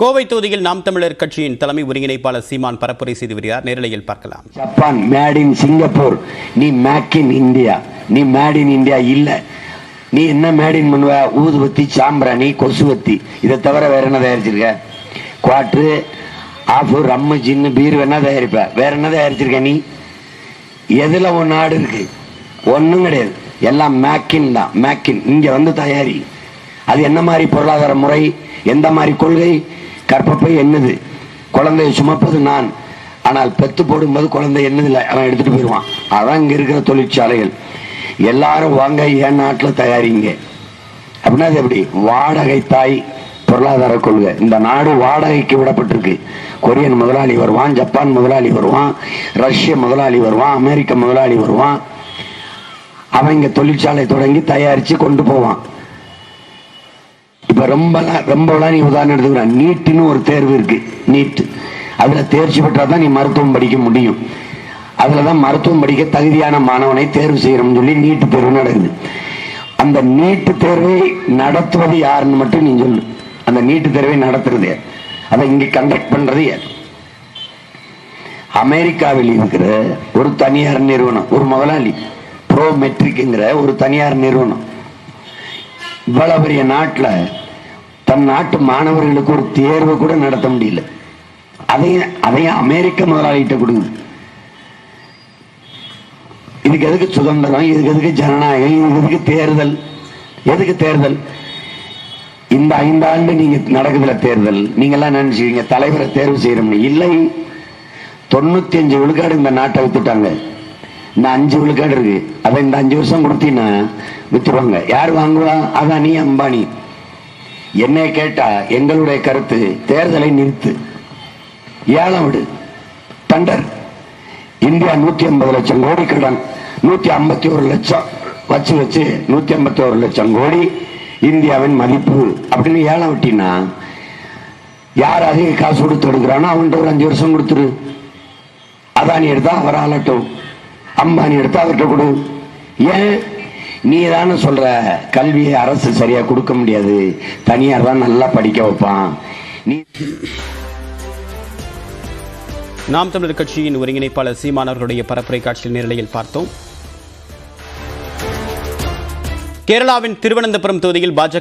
கோவை தொகுதியில் நாம் தமிழர் கட்சியின் தலைமை ஒருங்கிணைப்பாளர் சீமான் பரப்புரை செய்து வருகிறார். நேரலையில் பார்க்கலாம். ஜப்பான் மேட் இன் சிங்கப்பூர் நீ மேக் இன் இந்தியா நீ மேட் இன் இந்தியா இல்ல. நீ என்ன மேட் இன் பண்ணுவ? ஊதுபத்தி சாம்பிராணி கொசுவத்தி இதை தவிர வேற என்ன தயாரிச்சிருக்க? Quarter half rum gin beer வேணா தயாரிப்ப. வேற என்ன தயாரிச்சிருக்க நீ? எதுல உன் நாடு இருக்கு? ஒண்ணும் கிடையாது. எல்லாம் மேக்கின் தான். மேக்கின் இங்க வந்து தயாரி. அது என்ன மாதிரி பொருளாதார முறை எந்த மாதிரி கொள்கை கற்பப்பை என்னது? குழந்தையை சுமப்பது நான். ஆனால் பெத்து போடும்போது குழந்தை என்னதில்லை அவன் எடுத்துட்டு போயிடுவான். அதான் இங்கே இருக்கிற தொழிற்சாலைகள். எல்லாரும் வாங்க என் நாட்டில் தயாரிங்க? அப்படின்னா அது எப்படி? வாடகை தாய் பொருளாதார கொள்கை. இந்த நாடு வாடகைக்கு விடப்பட்டிருக்கு. கொரியன் முதலாளி வருவான் ஜப்பான் முதலாளி வருவான் ரஷ்ய முதலாளி வருவான் அமெரிக்க முதலாளி வருவான். அவன் இங்கே தொழிற்சாலை தொடங்கி தயாரித்து கொண்டு போவான். இப்ப ரொம்ப ரொம்பலாம் நீ உதாரணம் எடுத்துக்கிற. நீட்டுன்னு ஒரு தேர்வு இருக்கு. நீட் அதுல தேர்ச்சி பெற்றாதான் நீ மருத்துவம் படிக்க முடியும். அதுலதான் மருத்துவம் படிக்க தகுதியான மாணவனை தேர்வு செய்யணும்னு சொல்லி நீட்டு தேர்வு நடக்குது. அந்த நீட்டு தேர்வை நடத்துவது யாருன்னு மட்டும் நீ சொல்லு. அந்த நீட்டு தேர்வை நடத்துறது யார்? அதை இங்க கண்டக்ட் பண்றது யார்? அமெரிக்காவில் இருக்கிற ஒரு தனியார் நிறுவனம் ஒரு முதலாளி ப்ரோ மெட்ரிக்ங்கிற ஒரு தனியார் நிறுவனம். இவ்வளவு பெரிய நாட்டில் தன் நாட்டு மாணவர்களுக்கு ஒரு தேர்வு கூட நடத்த முடியல. அதையும் அதையும் அமெரிக்க முதலாளிகிட்ட கொடுக்குது இதுக்கு எதுக்கு சுதந்திரம்? இதுக்கு எதுக்கு ஜனநாயகம்? இதுக்கு எதுக்கு தேர்தல்? எதுக்கு தேர்தல்? இந்த ஐந்தாண்டு நீங்க நடக்குதுல தேர்தல். நீங்க எல்லாம் நினைச்சுக்கீங்க தலைவரை தேர்வு செய்யறோம்னு இல்லை. தொண்ணூத்தி அஞ்சு விழுக்காடு இந்த நாட்டை வித்துட்டாங்க. இந்த அஞ்சு விழுக்காடு இருக்கு. அதை இந்த அஞ்சு வருஷம் கொடுத்தீங்கன்னா வித்துருவாங்க. யார் வாங்குவா? அதானி அம்பானி. என்னை கேட்டா எங்களுடைய கருத்து தேர்தலை நிறுத்து. ஏழம் விடு. தண்டர். இந்தியா நூத்தி ஐம்பது லட்சம் கோடி கடன். நூத்தி ஐம்பத்தி ஒரு லட்சம். வச்சு வச்சு நூத்தி ஐம்பத்தி ஒரு லட்சம் கோடி இந்தியாவின் மதிப்பு. அப்படின்னு ஏழம் விட்டினா யார் அதிக காசு கொடுத்து எடுக்கிறானோ அவன்கிட்ட ஒரு அஞ்சு வருஷம் கொடுத்துரு. அதானி எடுத்தா அவர் ஆளட்டும். அம்பானி எடுத்தா அவர்கிட்ட கொடு. ஏன்? நீ தானே சொல்ற கல்வியை அரசு சரியா கொடுக்க முடியாது. தனியார் தான் நல்லா படிக்க வைப்பான். நீ நாம் தமிழர் கட்சியின் ஒருங்கிணைப்பாளர் சீமானவர்களுடைய பரப்புரை காட்சியில் நேரலையில் பார்த்தோம். கேரளாவின் திருவனந்தபுரம் தொகுதியில் பாஜக